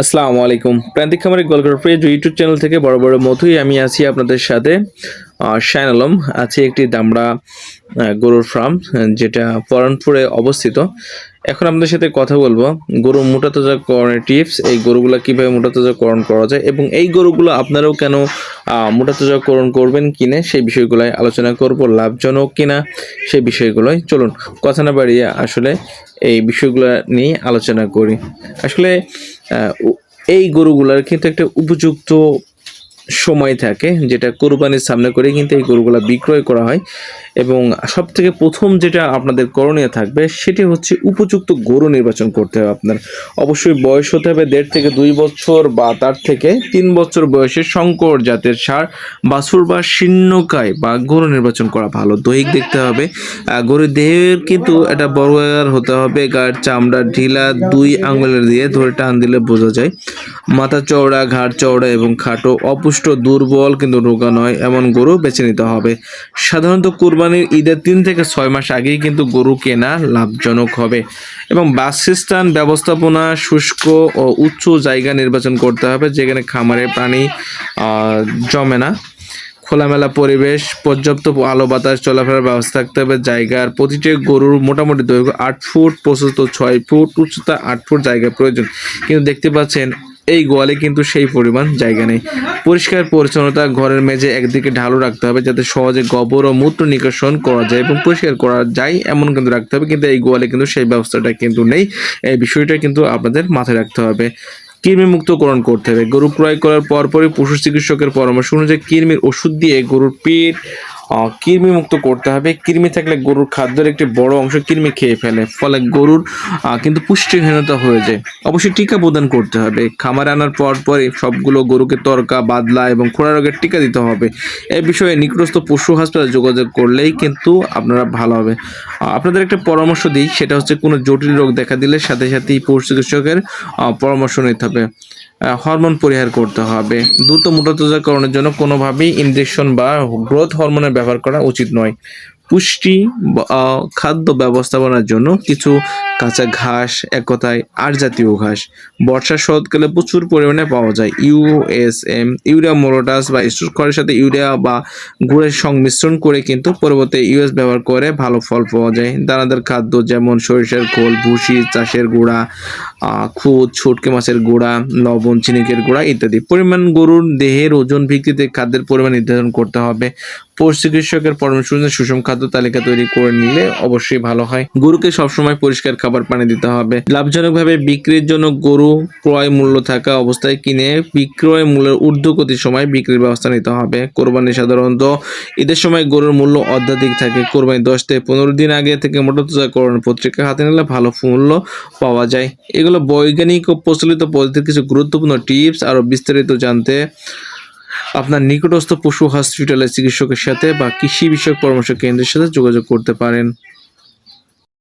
আসসালামু আলাইকুম। প্রান্তিক খামারের গল্পের পেজ ইউটিউব চ্যানেল থেকে বড় বড় মধুই আমি আছি আপনাদের সাথে। শাইন আলম আছে একটি দামড়া গরুর ফার্ম যেটা পরানপুরে অবস্থিত। এখন আপনাদের সাথে কথা বলব, গরু মোটাতাজাকরণের টিপস এই গরুগুলো কীভাবে মোটাতাজাকরণ করা যায় এবং এই গরুগুলো আপনারাও কেন মোটাতাজাকরণ করবেন কিনে, সেই বিষয়গুলোই আলোচনা করব, লাভজনক কিনা, সেই বিষয়গুলোই। চলুন, কথা না বাড়িয়ে আসলে এই বিষয়গুলো নিয়ে আলোচনা করি। আসলে এই গরুগুলার কিন্তু একটা উপযুক্ত সময় থাকে যেটা কোরবানির সামনে করে কিন্তু এই গরুগুলা বিক্রয় করা হয়। এবং সব থেকে প্রথম যেটা আপনাদের করণীয় থাকবে সেটি হচ্ছে উপযুক্ত গরু নির্বাচন করতে হবে আপনার। অবশ্যই বয়স হতে হবে দেড় থেকে দুই বছর বা তার থেকে তিন বছর বয়সে শঙ্কর জাতের সার বাছুর বা শীর্ণকায় বা গরু নির্বাচন করা ভালো। দৈহিক দেখতে হবে। গরুর দেহের কিন্তু এটা বড় হতে হবে। গায়ের চামড়া, ঢিলা, দুই আঙুলের দিয়ে ধরে টান দিলে বোঝা যায়। মাথা চওড়া, ঘাড় চওড়া এবং খাটো অপুষ্ট দুর্বল কিন্তু রোগা নয়, এমন গরু বেছে নিতে হবে। সাধারণত কুরবানির ঈদের তিন থেকে ছয় মাস আগেই কিন্তু গরু কেনা লাভজনক হবে এবং বাসস্থান ব্যবস্থাপনা শুষ্ক ও উচ্চ জায়গা নির্বাচন করতে হবে, যেখানে খামারে প্রাণী জমে না। খোলামেলা পরিবেশ, পর্যাপ্ত আলো বাতাস, চলাফেরার ব্যবস্থা থাকতে হবে। জায়গার প্রতিটি গরুর মোটামুটি দৈর্ঘ্য আট ফুট, প্রশস্ত ছয় ফুট, উচ্চতা আট ফুট জায়গা প্রয়োজন। কিন্তু দেখতে পাচ্ছেন এই গোয়ালে কিন্তু সেই পরিমাণ জায়গা নেই। পরিষ্কার পরিচ্ছন্নতা, ঘরের মেঝে একদিকে ঢালু রাখতে হবে যাতে সহজে গোবর ও মূত্র নিকাশন করা যায় এবং পরিষ্কার করা যায় এমন কিন্তু রাখতে হবে, কিন্তু এই গোয়ালে কিন্তু সেই ব্যবস্থাটা কিন্তু নেই। এই বিষয়টা কিন্তু আপনাদের মাথায় রাখতে হবে। কৃমিমুক্তকরণ করতে হবে। গরু ক্রয় করার পরপরই পশু চিকিৎসকের পরামর্শ অনুযায়ী কৃমির ওষুধ দিয়ে গরুর পেট কৃমিমুক্ত করতে হবে। কৃমি থাকলে গরুর খাদ্যের একটি বড় অংশ কৃমি খেয়ে ফেলে, ফলে গরুর কিন্তু পুষ্টিহীনতা হয়ে যায়। অবশ্যই টিকা প্রদান করতে হবে। খামারে আনার পর পরই সবগুলো গরুকে তরকা, বাদলা এবং খোড়া রোগের টিকা দিতে হবে। এ বিষয়ে নিকটস্থ পশু হাসপাতালে যোগাযোগ করলেই কিন্তু আপনারা ভালো হবে। আপনাদের একটা পরামর্শ দিই, সেটা হচ্ছে কোনো জটিল রোগ দেখা দিলে সাথে সাথেই পশু চিকিৎসকের পরামর্শ নিতে হবে। হরমোন পরিহার করতে হবে। দ্রুত মোটাতাজাকরণের জন্য কোনোভাবেই ইনজেকশন বা গ্রোথ হরমোনের ব্যবহার করা উচিত নয়। পুষ্টি খাদ্য ব্যবস্থাপনার জন্য কিছু কাঁচা ঘাস, এক কথায় আর জাতীয় ঘাস। বর্ষার শরৎকালে প্রচুর পরিমাণে পাওয়া যায় ইউএসএম ইউরিয়া মোরোটাস বা খড়ের সাথে ইউরিয়া বা গুড়ের সংমিশ্রণ করে কিন্তু পরবর্তী ইউএস ব্যবহার করে ভালো ফল পাওয়া যায়। দানাদার খাদ্য যেমন সরিষার খোল, ভুসি, চাষের গুঁড়া খুদ ছুটকে মাছের গুঁড়া, লবণ চিনিকের গুঁড়া ইত্যাদি। পরিমাণ গরুর দেহের ওজন ভিত্তিতে খাদ্যের পরিমাণ নির্ধারণ করতে হবে। পশু চিকিৎসকের পরামর্শ সুষম খাদ্য তালিকা তৈরি করে নিলে অবশ্যই ভালো হয়। গরুকে সবসময় পরিষ্কার খাবার পানি দিতে হবে। লাভজনকভাবে বিক্রির জন্য গরু ক্রয় মূল্য থাকা অবস্থায় কিনে বিক্রয় মূল্যের ঊর্ধ্বগতির সময় বিক্রির ব্যবস্থা নিতে হবে। কোরবানি সাধারণত ঈদের সময় গরুর মূল্য অত্যাধিক থাকে। কোরবানি দশ থেকে পনেরো দিন আগে থেকে মোটরতাজাকরণ পত্রিকা হাতে নিলে ভালো মূল্য পাওয়া যায়। এগুলো বৈজ্ঞানিক ও প্রচলিত পদ্ধতির কিছু গুরুত্বপূর্ণ টিপস আরও বিস্তারিত জানতে আপনার নিকটস্থ পশু হসপিটালের চিকিৎসকের সাথে বা কৃষি বিষয়ক পরামর্শ কেন্দ্রের সাথে যোগাযোগ করতে পারেন।